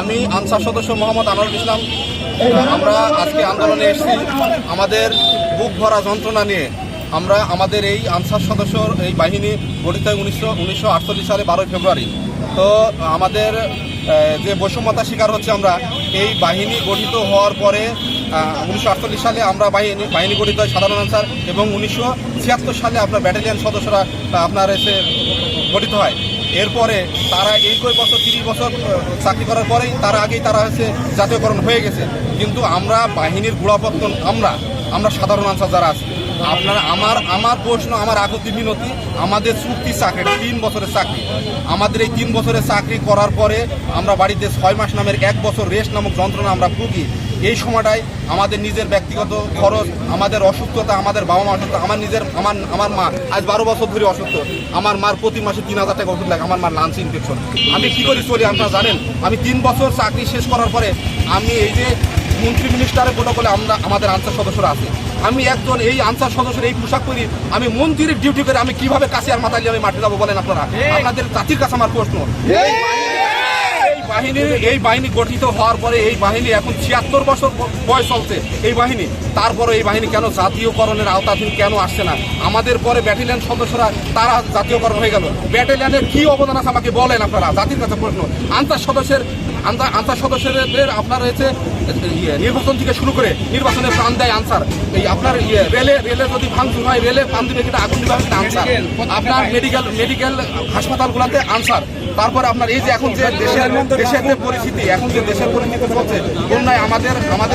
আমি আনসার সদস্য মোহাম্মদ আনোয়ারুল ইসলাম। আমরা আজকে আন্দোলনে এসেছি। আমাদের বুক ভরা যন্ত্রণা নিয়ে আমরা আমাদের এই আনসার সদস্য এই বাহিনী গঠিত হয় উনিশশো উনিশশো সালে বারোই ফেব্রুয়ারি। তো আমাদের যে বৈষম্যতা শিকার হচ্ছে আমরা, এই বাহিনী গঠিত হওয়ার পরে উনিশশো আটচল্লিশ সালে আমরা বাহিনী বাহিনী গঠিত হয় সাধারণ আনসার এবং উনিশশো ছিয়াত্তর সালে আপনার ব্যাটালিয়ান সদস্যরা আপনার এসে গঠিত হয়। এরপরে তারা এই কয়েক বছর, তিরিশ বছর চাকরি করার পরেই তার আগেই তারা হচ্ছে জাতীয়করণ হয়ে গেছে। কিন্তু আমরা বাহিনীর গোড়াপত্তন, আমরা আমরা সাধারণ আনসার যারা আছি, আপনার, আমার আমার প্রশ্ন, আমার আগতি মিনতি, আমাদের চুক্তি চাকরি, তিন বছরের চাকরি। আমাদের এই তিন বছরের চাকরি করার পরে আমরা বাড়িতে ছয় মাস নামের এক বছর রেস্ট নামক যন্ত্রণা আমরা ভুগি। এই সময়টায় আমাদের নিজের ব্যক্তিগত খরচ আমাদের অসুস্থতা আমাদের বাবা মা অসুস্থ আমার নিজের আমার আমার মা আজ বারো বছর ধরে অসুস্থ। আমার মার প্রতি মাসে তিন হাজার টাকা ওষুধ লাগে আমার মার লাঞ্চ ইনফেকশন আমি কি করি চলি আপনারা জানেন? আমি তিন বছর চাকরি শেষ করার পরে আমি এই যে মন্ত্রী মিনিস্টারের প্রোটোকলে আমরা আমাদের আনসার সদস্যরা আছে। আমি একজন এই আনসার সদস্যের এই পোশাক পরি আমি মন্ত্রীর ডিউটি করে আমি কীভাবে কাশিয়ার মাথায় নিয়ে আমি মাঠে যাব বলেন আপনারা? আপনাদের জাতির কাছে আমার প্রশ্ন। এই বাহিনীর, এই বাহিনী গঠিত হওয়ার পরে এই বাহিনী এখন ছিয়াত্তর বছর বয়স চলছে এই বাহিনী। তারপরে এই বাহিনী কেন জাতীয়করণের আওতাধীন কেন আসছে না? আমাদের পরে ব্যাটেলিয়ান সদস্যরা, তারা জাতীয়করণ হয়ে গেল। ব্যাটেলিয়ানের কি অবদান আছে আমাকে বলেন আপনারা? জাতির কাছে প্রশ্ন। আনসার সদস্যের আনসার আনসার সদস্যদের আপনার হয়েছে নির্বাচন থেকে শুরু করে নির্বাচনে প্রাণ দেয় আনসার। এই আপনার ইয়ে রেলে রেলে যদি ভাঙচুর হয়, রেলে প্রাণ দিবে কিন্তু আগুন দিবে আনসার। আপনার মেডিকেল মেডিকেল হাসপাতালগুলোতে আনসার। তারপর আপনার এই যে এখন যে দেশের দেশের যে পরিস্থিতি, এখন যে দেশের পরিস্থিতি চলছে বন্যায় আমাদের আমাদের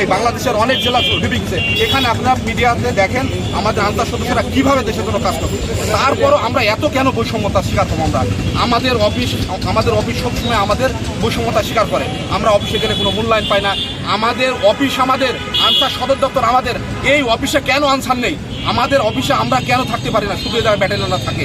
এই বাংলাদেশের অনেক জেলা ডুবে গেছে এখানে আপনার মিডিয়াতে দেখেন, আমাদের আনসার সদস্যরা কীভাবে দেশের জন্য কাজ করছে। তারপরও আমরা এত কেন বৈষম্যতা শিকার হব আমরা? আমাদের অফিস আমাদের অফিস সবসময় আমাদের বৈষম্যতা স্বীকার করে। আমরা অফিসে গেলে কোনো মূল্যায়ন পাই না। আমাদের অফিস আমাদের, আনসার সদর দপ্তর আমাদের। এই অফিসে কেন আনসার নেই? আমাদের অফিসে আমরা কেন থাকতে পারি না? যারা ব্যাটালিয়নরা থাকে।